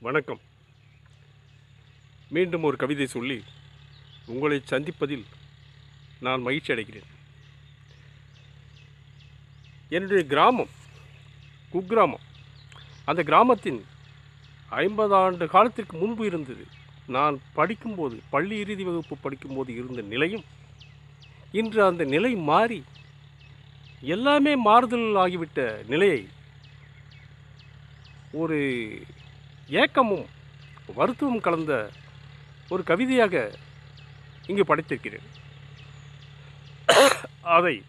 வணக்கம். மீண்டும் ஒரு கவிதை சொல்லி உங்களை சந்திப்பதில் நான் மகிழ்ச்சி அடைகிறேன். என்னுடைய கிராமம் குக்கிராமம். அந்த கிராமத்தின் ஐம்பது ஆண்டு காலத்திற்கு முன்பு இருந்தது. நான் படிக்கும்போது பள்ளி இறுதி வகுப்பு படிக்கும்போது இருந்த நிலையும் இன்று அந்த நிலை மாறி எல்லாமே மாறுதல் ஆகிவிட்ட நிலையை ஒரு ஏக்கமும் வருத்தமும் கலந்த ஒரு கவிதையாக இங்கு படைத்திருக்கிறேன். அதை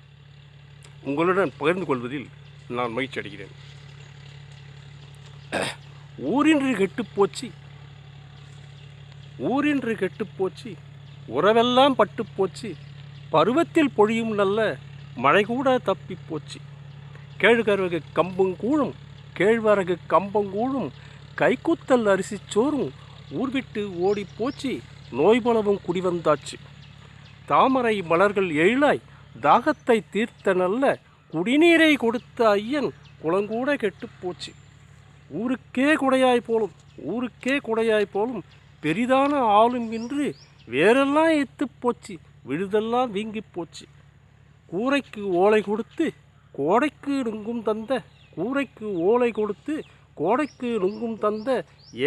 உங்களுடன் பகிர்ந்து கொள்வதில் நான் மகிழ்ச்சி அடைகிறேன். ஊரின்று கெட்டுப்போச்சு ஊரின்று கெட்டுப்போச்சு உறவெல்லாம் பட்டுப்போச்சு பருவத்தில் பொழியும் நல்ல மழை கூட தப்பி போச்சு. கேழ்கரகு கம்பங்கூழும் கேழ்வரகு கம்பங்கூழும் கைக்குத்தல் அரிசி சோறும் ஊர் விட்டு ஓடி போச்சு நோய் பலவும் குடி வந்தாச்சு. தாமரை மலர்கள் எழிலாய் தாகத்தை தீர்த்த நல்ல குடிநீரை கொடுத்த ஐயன் குளங்கூட கெட்டு போச்சு. ஊருக்கே குடையாய் போலும் ஊருக்கே குடையாய் போலும் பெரிதான ஆளும் இன்று வேறெல்லாம் எத்து போச்சு விழுதெல்லாம் வீங்கி போச்சு. கூரைக்கு ஓலை கொடுத்து கோடைக்கு நுங்கும் தந்த கூரைக்கு ஓலை கொடுத்து கோடைக்கு நுங்கும் தந்த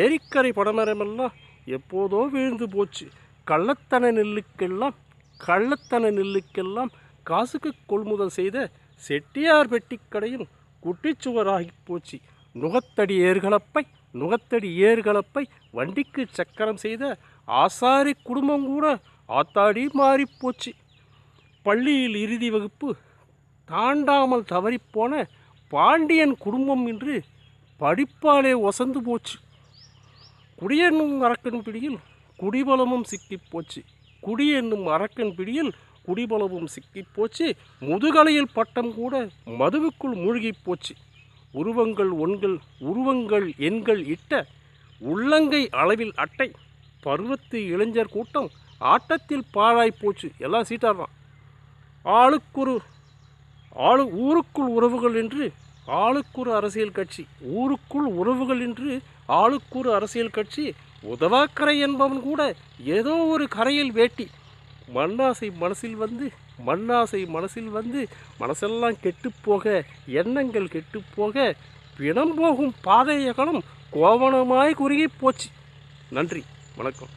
ஏரிக்கரை படமரமெல்லாம் எப்போதோ வீழ்ந்து போச்சு. கள்ளத்தன நெல்லுக்கெல்லாம் கள்ளத்தன நெல்லுக்கெல்லாம் காசுக்கு கொள்முதல் செய்த செட்டியார் பெட்டிக்கடையும் குட்டிச்சுவராகி போச்சு. நுகத்தடி ஏர்களப்பை நுகத்தடி ஏர்களப்பை வண்டிக்கு சக்கரம் செய்த ஆசாரி குடும்பம் கூட ஆத்தாடி மாறிப்போச்சு பள்ளியில் இறுதி வகுப்பு தாண்டாமல் தவறிப்போன பாண்டியன் குடும்பம் இன்று படிப்பாலே ஒசந்து போச்சு. குடியென்னும் அரக்கன் பிடியில் குடிபலமும் சிக்கிப் போச்சு. குடி என்னும் அரக்கன் பிடியில் குடிபலமும் சிக்கிப் போச்சு. முதுகலையில் பட்டம் கூட மதுவுக்குள் மூழ்கிப் போச்சு. உருவங்கள் ஒன்கள் உருவங்கள் எண்கள் இட்ட உள்ளங்கை அளவில் அட்டை பருவத்து இளைஞர் கூட்டம் ஆட்டத்தில் பாழாய் போச்சு. எல்லாம் சீட்டாடுறான் ஆளுக்கொரு ஆளு ஊருக்குள் உறவுகள் என்று ஆளுக்குறு அரசியல் கட்சி ஊருக்குள் உறவுகள் என்று ஆளுக்குறு அரசியல் கட்சி உதவாக்கரை என்பவன் கூட ஏதோ ஒரு கரையில் வேட்டி. மண்ணாசை மனசில் வந்து மண்ணாசை மனசில் வந்து மனசெல்லாம் கெட்டுப்போக எண்ணங்கள் கெட்டுப்போக பிணம் போகும் பாதையகலம் கோவணமாய் குறுகி போச்சு. நன்றி வணக்கம்.